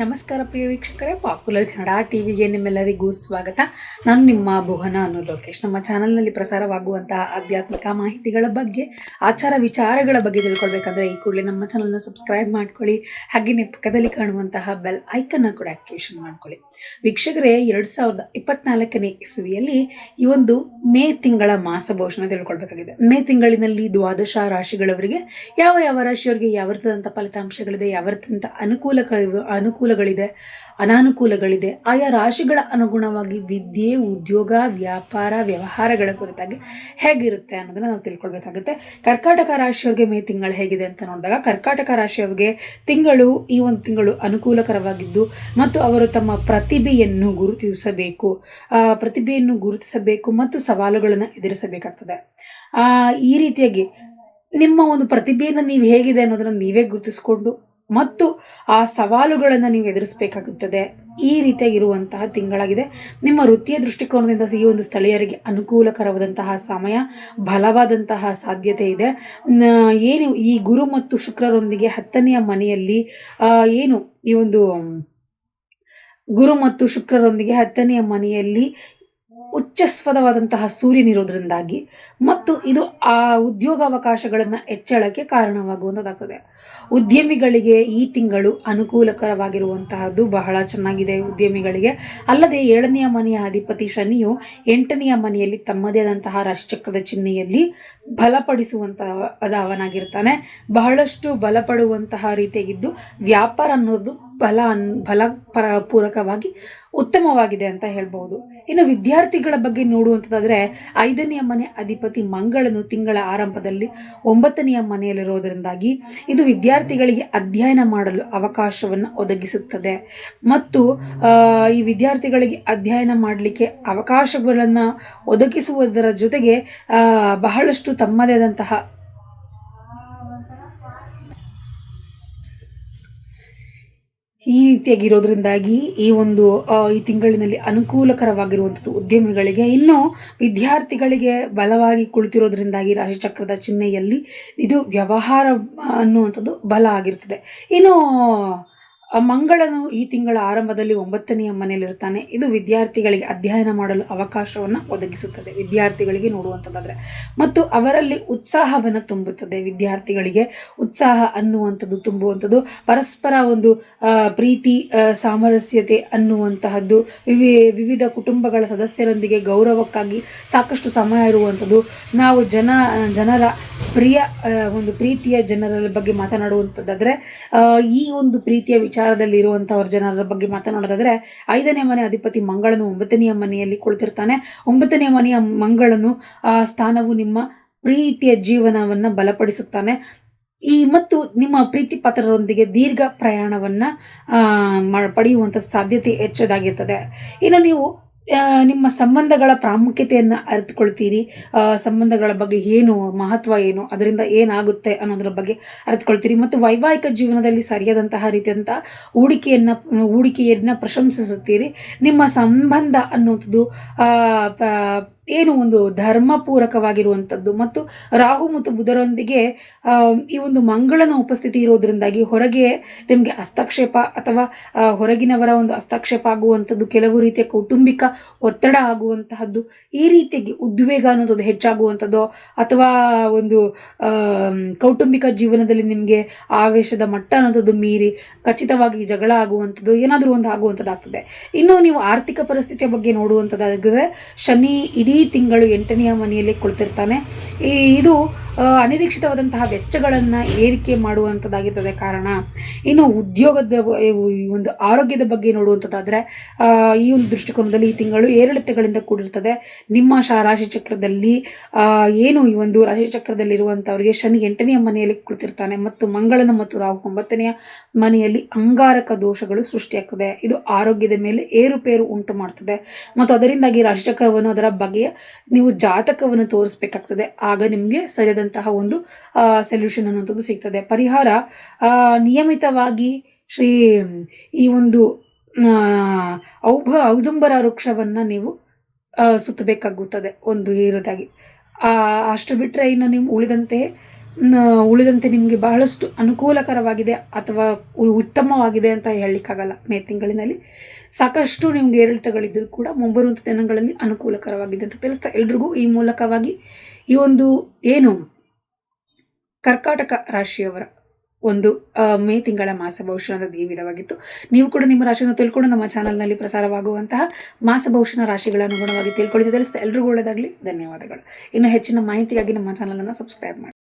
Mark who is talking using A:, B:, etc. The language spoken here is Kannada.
A: ನಮಸ್ಕಾರ ಪ್ರಿಯ ವೀಕ್ಷಕರೇ ಪಾಪ್ಯುಲರ್ ಕನ್ನಡ ಟಿವಿಗೆ ನಿಮ್ಮೆಲ್ಲರಿಗೂ ಸ್ವಾಗತ. ನಾನು ನಿಮ್ಮ ಭುವನ ಅನ್ನೋ ಲೋಕೇಶ್. ನಮ್ಮ ಚಾನಲ್ನಲ್ಲಿ ಪ್ರಸಾರವಾಗುವಂತಹ ಆಧ್ಯಾತ್ಮಿಕ ಮಾಹಿತಿಗಳ ಬಗ್ಗೆ, ಆಚಾರ ವಿಚಾರಗಳ ಬಗ್ಗೆ ತಿಳ್ಕೊಳ್ಬೇಕಂದ್ರೆ ಈ ಕೂಡಲೇ ನಮ್ಮ ಚಾನಲ್ನ ಸಬ್ಸ್ಕ್ರೈಬ್ ಮಾಡ್ಕೊಳ್ಳಿ. ಹಾಗೆಯೇ ಪಕ್ಕದಲ್ಲಿ ಕಾಣುವಂತಹ ಬೆಲ್ ಐಕನ್ನ ಕೂಡ ಆಕ್ಟಿವೇಷನ್ ಮಾಡ್ಕೊಳ್ಳಿ. ವೀಕ್ಷಕರೇ, ಎರಡು ಸಾವಿರದ ಇಪ್ಪತ್ನಾಲ್ಕನೇ ಇಸುವಿಯಲ್ಲಿ ಈ ಒಂದು ಮೇ ತಿಂಗಳ ಮಾಸ ಭೋಷಣ ತಿಳ್ಕೊಳ್ಬೇಕಾಗಿದೆ. ಮೇ ತಿಂಗಳಿನಲ್ಲಿ ದ್ವಾದಶ ರಾಶಿಗಳವರಿಗೆ ಯಾವ ಯಾವ ರಾಶಿಯವರಿಗೆ ಯಾವ ರೀತಿಯಾದಂಥ ಫಲಿತಾಂಶಗಳಿದೆ ಯಾವ ಅನುಕೂಲಕ ಅನುಕೂಲ ಅನುಕೂಲಗಳಿದೆ, ಅನಾನುಕೂಲಗಳಿದೆ. ಆಯಾ ರಾಶಿಗಳ ಅನುಗುಣವಾಗಿ ವಿದ್ಯೆ, ಉದ್ಯೋಗ, ವ್ಯಾಪಾರ, ವ್ಯವಹಾರಗಳ ಕುರಿತಾಗಿ ಹೇಗಿರುತ್ತೆ ಅನ್ನೋದನ್ನ ನಾವು ತಿಳ್ಕೊಳ್ಬೇಕಾಗುತ್ತೆ. ಕರ್ಕಾಟಕ ರಾಶಿಯವ್ರಿಗೆ ಮೇ ತಿಂಗಳು ಹೇಗಿದೆ ಅಂತ ನೋಡಿದಾಗ, ಕರ್ಕಾಟಕ ರಾಶಿಯವರಿಗೆ ತಿಂಗಳು ಈ ಒಂದು ತಿಂಗಳು ಅನುಕೂಲಕರವಾಗಿದ್ದು ಮತ್ತು ಅವರು ತಮ್ಮ ಪ್ರತಿಭೆಯನ್ನು ಗುರುತಿಸಬೇಕು. ಪ್ರತಿಭೆಯನ್ನು ಗುರುತಿಸಬೇಕು ಮತ್ತು ಸವಾಲುಗಳನ್ನು ಎದುರಿಸಬೇಕಾಗ್ತದೆ. ಈ ರೀತಿಯಾಗಿ ನಿಮ್ಮ ಒಂದು ಪ್ರತಿಭೆಯನ್ನು ನೀವು ಹೇಗಿದೆ ಅನ್ನೋದನ್ನು ನೀವೇ ಗುರುತಿಸಿಕೊಂಡು ಮತ್ತು ಆ ಸವಾಲುಗಳನ್ನು ನೀವು ಎದುರಿಸಬೇಕಾಗುತ್ತದೆ. ಈ ರೀತಿಯಾಗಿರುವಂತಹ ತಿಂಗಳಾಗಿದೆ. ನಿಮ್ಮ ವೃತ್ತಿಯ ದೃಷ್ಟಿಕೋನದಿಂದ ಈ ಒಂದು ಸ್ಥಳೀಯರಿಗೆ ಅನುಕೂಲಕರವಾದಂತಹ ಸಮಯ, ಬಲವಾದಂತಹ ಸಾಧ್ಯತೆ ಇದೆ. ಏನು ಈ ಗುರು ಮತ್ತು ಶುಕ್ರರೊಂದಿಗೆ ಹತ್ತನೆಯ ಮನೆಯಲ್ಲಿ ಏನು ಈ ಒಂದು, ಗುರು ಮತ್ತು ಶುಕ್ರರೊಂದಿಗೆ ಹತ್ತನೆಯ ಮನೆಯಲ್ಲಿ ಉಚ್ಚಸ್ವದವಾದಂತಹ ಸೂರ್ಯನಿರೋದ್ರಿಂದಾಗಿ ಮತ್ತು ಇದು ಆ ಉದ್ಯೋಗಾವಕಾಶಗಳನ್ನು ಹೆಚ್ಚಳಕ್ಕೆ ಕಾರಣವಾಗುವಂಥದ್ದಾಗ್ತದೆ ಉದ್ಯಮಿಗಳಿಗೆ ಈ ತಿಂಗಳು ಅನುಕೂಲಕರವಾಗಿರುವಂತಹದ್ದು ಬಹಳ ಚೆನ್ನಾಗಿದೆ ಉದ್ಯಮಿಗಳಿಗೆ. ಅಲ್ಲದೆ ಏಳನೆಯ ಮನೆಯ ಅಧಿಪತಿ ಶನಿಯು ಎಂಟನೆಯ ಮನೆಯಲ್ಲಿ ತಮ್ಮದೇ ಆದಂತಹ ರಾಶ್ಚಕ್ರದ ಚಿಹ್ನೆಯಲ್ಲಿ ಬಲಪಡಿಸುವಂತಹ ಅದ ಅವನಾಗಿರ್ತಾನೆ. ಬಹಳಷ್ಟು ಬಲಪಡುವಂತಹ ರೀತಿಯಾಗಿದ್ದು ವ್ಯಾಪಾರ ಅನ್ನೋದು ಬಲ ಅನ್ ಬಲ ಪರ ಪೂರಕವಾಗಿ ಉತ್ತಮವಾಗಿದೆ ಅಂತ ಹೇಳ್ಬೋದು ಇನ್ನು ವಿದ್ಯಾರ್ಥಿಗಳ ಬಗ್ಗೆ ನೋಡುವಂಥದ್ದಾದರೆ ಐದನೆಯ ಮನೆ ಅಧಿಪತಿ ಮಂಗಳನು ತಿಂಗಳ ಆರಂಭದಲ್ಲಿ ಒಂಬತ್ತನೆಯ ಮನೆಯಲ್ಲಿರೋದರಿಂದಾಗಿ ಇದು ವಿದ್ಯಾರ್ಥಿಗಳಿಗೆ ಅಧ್ಯಯನ ಮಾಡಲು ಅವಕಾಶವನ್ನು ಒದಗಿಸುತ್ತದೆ. ಮತ್ತು ಈ ವಿದ್ಯಾರ್ಥಿಗಳಿಗೆ ಅಧ್ಯಯನ ಮಾಡಲಿಕ್ಕೆ ಅವಕಾಶಗಳನ್ನು ಒದಗಿಸುವುದರ ಜೊತೆಗೆ ಬಹಳಷ್ಟು ತಮ್ಮದೇ ಆದಂತಹ ಈ ರೀತಿಯಾಗಿರೋದ್ರಿಂದಾಗಿ ಈ ಒಂದು ಈ ತಿಂಗಳಿನಲ್ಲಿ ಅನುಕೂಲಕರವಾಗಿರುವಂಥದ್ದು ಉದ್ಯಮಿಗಳಿಗೆ, ಇನ್ನು ವಿದ್ಯಾರ್ಥಿಗಳಿಗೆ ಬಲವಾಗಿ ಕುಳಿತಿರೋದ್ರಿಂದಾಗಿ ರಾಶಿಚಕ್ರದ ಚಿಹ್ನೆಯಲ್ಲಿ ಇದು ವ್ಯವಹಾರ ಅನ್ನುವಂಥದ್ದು ಬಲ ಆಗಿರ್ತದೆ. ಇನ್ನು ಮಂಗಳನು ಈ ತಿಂಗಳ ಆರಂಭದಲ್ಲಿ ಒಂಬತ್ತನೆಯ ಮನೆಯಲ್ಲಿರ್ತಾನೆ. ಇದು ವಿದ್ಯಾರ್ಥಿಗಳಿಗೆ ಅಧ್ಯಯನ ಮಾಡಲು ಅವಕಾಶವನ್ನು ಒದಗಿಸುತ್ತದೆ. ವಿದ್ಯಾರ್ಥಿಗಳಿಗೆ ನೋಡುವಂಥದ್ದಾದ್ರೆ ಮತ್ತು ಅವರಲ್ಲಿ ಉತ್ಸಾಹವನ್ನು ತುಂಬುತ್ತದೆ. ವಿದ್ಯಾರ್ಥಿಗಳಿಗೆ ಉತ್ಸಾಹ ಅನ್ನುವಂಥದ್ದು ತುಂಬುವಂಥದ್ದು. ಪರಸ್ಪರ ಒಂದು ಪ್ರೀತಿ ಸಾಮರಸ್ಯತೆ ಅನ್ನುವಂತಹದ್ದು. ವಿವಿ, ವಿವಿಧ ಕುಟುಂಬಗಳ ಸದಸ್ಯರೊಂದಿಗೆ ಗೌರವಕ್ಕಾಗಿ ಸಾಕಷ್ಟು ಸಮಯ ಇರುವಂಥದ್ದು. ನಾವು ಜನ, ಜನರ ಪ್ರಿಯ ಒಂದು ಪ್ರೀತಿಯ ಜನರ ಬಗ್ಗೆ ಮಾತನಾಡುವಂಥದ್ದಾದ್ರೆ ಈ ಒಂದು ಪ್ರೀತಿಯ ವಿಚಾರದಲ್ಲಿ ಇರುವಂತಹವ್ರ ಜನರ ಬಗ್ಗೆ ಮಾತನಾಡೋದಾದ್ರೆ ಐದನೇ ಮನೆ ಅಧಿಪತಿ ಮಂಗಳನು ಒಂಬತ್ತನೆಯ ಮನೆಯಲ್ಲಿ ಕುಳಿತಿರ್ತಾನೆ. ಒಂಬತ್ತನೇ ಮನೆಯ ಮಂಗಳನು ಆ ಸ್ಥಾನವು ನಿಮ್ಮ ಪ್ರೀತಿಯ ಜೀವನವನ್ನ ಬಲಪಡಿಸುತ್ತಾನೆ. ಈ ಮತ್ತು ನಿಮ್ಮ ಪ್ರೀತಿ ಪಾತ್ರರೊಂದಿಗೆ ದೀರ್ಘ ಪ್ರಯಾಣವನ್ನ ಪಡೆಯುವಂತ ಸಾಧ್ಯತೆ ಹೆಚ್ಚದಾಗಿರ್ತದೆ. ಇನ್ನು ನೀವು ನಿಮ್ಮ ಸಂಬಂಧಗಳ ಪ್ರಾಮುಖ್ಯತೆಯನ್ನು ಅರಿತುಕೊಳ್ತೀರಿ. ಸಂಬಂಧಗಳ ಬಗ್ಗೆ ಏನು, ಮಹತ್ವ ಏನು, ಅದರಿಂದ ಏನಾಗುತ್ತೆ ಅನ್ನೋದ್ರ ಬಗ್ಗೆ ಅರಿತುಕೊಳ್ತೀರಿ. ಮತ್ತು ವೈವಾಹಿಕ ಜೀವನದಲ್ಲಿ ಸರಿಯಾದಂತಹ ರೀತಿಯಂಥ ಹೂಡಿಕೆಯನ್ನು ಹೂಡಿಕೆಯನ್ನು ಪ್ರಶಂಸಿಸುತ್ತೀರಿ. ನಿಮ್ಮ ಸಂಬಂಧ ಅನ್ನುವಂಥದ್ದು ಏನು ಒಂದು ಧರ್ಮಪೂರಕವಾಗಿರುವಂಥದ್ದು ಮತ್ತು ರಾಹು ಮತ್ತು ಬುಧರೊಂದಿಗೆ ಈ ಒಂದು ಮಂಗಳನ ಉಪಸ್ಥಿತಿ ಇರೋದ್ರಿಂದಾಗಿ ಹೊರಗೆ ನಿಮಗೆ ಹಸ್ತಕ್ಷೇಪ ಅಥವಾ ಹೊರಗಿನವರ ಒಂದು ಹಸ್ತಕ್ಷೇಪ ಆಗುವಂಥದ್ದು ಕೆಲವು ರೀತಿಯ ಕೌಟುಂಬಿಕ ಒತ್ತಡ ಆಗುವಂತಹದ್ದು, ಈ ರೀತಿಯಾಗಿ ಉದ್ವೇಗ ಅನ್ನೋದು ಹೆಚ್ಚಾಗುವಂಥದ್ದು ಅಥವಾ ಒಂದು ಕೌಟುಂಬಿಕ ಜೀವನದಲ್ಲಿ ನಿಮಗೆ ಆವೇಶದ ಮಟ್ಟ ಅನ್ನೋದು ಮೀರಿ ಖಚಿತವಾಗಿ ಜಗಳ ಆಗುವಂಥದ್ದು ಏನಾದರೂ ಒಂದು ಆಗುವಂಥದ್ದಾಗ್ತದೆ ಇನ್ನು ನೀವು ಆರ್ಥಿಕ ಪರಿಸ್ಥಿತಿಯ ಬಗ್ಗೆ ನೋಡುವಂಥದ್ದಾಗಿದ್ರೆ ಶನಿ ಇಡೀ ತಿಂಗಳು ಎಂಟನೆಯ ಮನೆಯಲ್ಲಿ ಕುಳಿತಿರ್ತಾನೆ. ಈ ಇದು ಅನಿರೀಕ್ಷಿತವಾದಂತಹ ವೆಚ್ಚಗಳನ್ನು ಏರಿಕೆ ಮಾಡುವಂಥದ್ದಾಗಿರ್ತದೆ ಕಾರಣ. ಇನ್ನು ಉದ್ಯೋಗದ ಒಂದು ಆರೋಗ್ಯದ ಬಗ್ಗೆ ನೋಡುವಂಥದ್ದಾದರೆ ಈ ಒಂದು ದೃಷ್ಟಿಕೋನದಲ್ಲಿ ಈ ತಿಂಗಳು ಏರಿಳಿತಗಳಿಂದ ಕೂಡಿರ್ತದೆ. ನಿಮ್ಮ ರಾಶಿ ಚಕ್ರದಲ್ಲಿ ಆ, ಏನು ಈ ಒಂದು ರಾಶಿ ಚಕ್ರದಲ್ಲಿ ಇರುವಂತವರಿಗೆ ಶನಿ ಎಂಟನೆಯ ಮನೆಯಲ್ಲಿ ಕುಳಿತಿರ್ತಾನೆ ಮತ್ತು ಮಂಗಳನ ಮತ್ತು ರಾಹು ಒಂಬತ್ತನೆಯ ಮನೆಯಲ್ಲಿ ಅಂಗಾರಕ ದೋಷಗಳು ಸೃಷ್ಟಿಯಾಗ್ತದೆ. ಇದು ಆರೋಗ್ಯದ ಮೇಲೆ ಏರುಪೇರು ಉಂಟು ಮಾಡ್ತದೆ. ಮತ್ತು ಅದರಿಂದಾಗಿ ರಾಶಿಚಕ್ರವನ್ನು ಅದರ ನೀವು ಜಾತಕವನ್ನು ತೋರಿಸ್ಬೇಕಾಗ್ತದೆ. ಆಗ ನಿಮಗೆ ಸರಿಯಾದಂತಹ ಒಂದು ಸೊಲ್ಯೂಷನ್ ಅನ್ನುವಂಥದ್ದು ಸಿಗ್ತದೆ. ಪರಿಹಾರ ನಿಯಮಿತವಾಗಿ ಶ್ರೀ ಈ ಒಂದು ಔಭ ಔದುಂಬರ ವೃಕ್ಷವನ್ನು ನೀವು ಸುತ್ತಬೇಕಾಗುತ್ತದೆ. ಒಂದು ಇರೋದಾಗಿ. ಆ, ಅಷ್ಟು ಬಿಟ್ಟರೆ ಇನ್ನು ನೀವು ಉಳಿದಂತೆ ಉಳಿದಂತೆ ನಿಮಗೆ ಬಹಳಷ್ಟು ಅನುಕೂಲಕರವಾಗಿದೆ ಅಥವಾ ಉತ್ತಮವಾಗಿದೆ ಅಂತ ಹೇಳಲಿಕ್ಕಾಗಲ್ಲ ಮೇ ತಿಂಗಳಿನಲ್ಲಿ. ಸಾಕಷ್ಟು ನಿಮ್ಗೆ ಏರಿಳಿತಗಳಿದ್ದರೂ ಕೂಡ ಮುಂಬರುವಂಥ ದಿನಗಳಲ್ಲಿ ಅನುಕೂಲಕರವಾಗಿದೆ ಅಂತ ತಿಳಿಸ್ತಾ ಎಲ್ರಿಗೂ ಈ ಮೂಲಕವಾಗಿ ಈ ಒಂದು ಏನು ಕರ್ಕಾಟಕ ರಾಶಿಯವರ ಒಂದು ಮೇ ತಿಂಗಳ ಮಾಸ ಭವಿಷ್ಯದ ಈ ವಿಧವಾಗಿತ್ತು. ನೀವು ಕೂಡ ನಿಮ್ಮ ರಾಶಿಯನ್ನು ತಿಳ್ಕೊಂಡು ನಮ್ಮ ಚಾನಲ್ನಲ್ಲಿ ಪ್ರಸಾರವಾಗುವಂತಹ ಮಾಸ ಭವಿಷ್ಯನ ರಾಶಿಗಳ ಅನುಗುಣವಾಗಿ ತಿಳ್ಕೊಳ್ಳಿ ತಿಳಿಸ್ತಾ ಎಲ್ರಿಗೂ ಒಳ್ಳೆಯದಾಗಲಿ. ಧನ್ಯವಾದಗಳು. ಇನ್ನು ಹೆಚ್ಚಿನ ಮಾಹಿತಿಗಾಗಿ ನಮ್ಮ ಚಾನಲನ್ನು ಸಬ್ಸ್ಕ್ರೈಬ್ ಮಾಡಿ.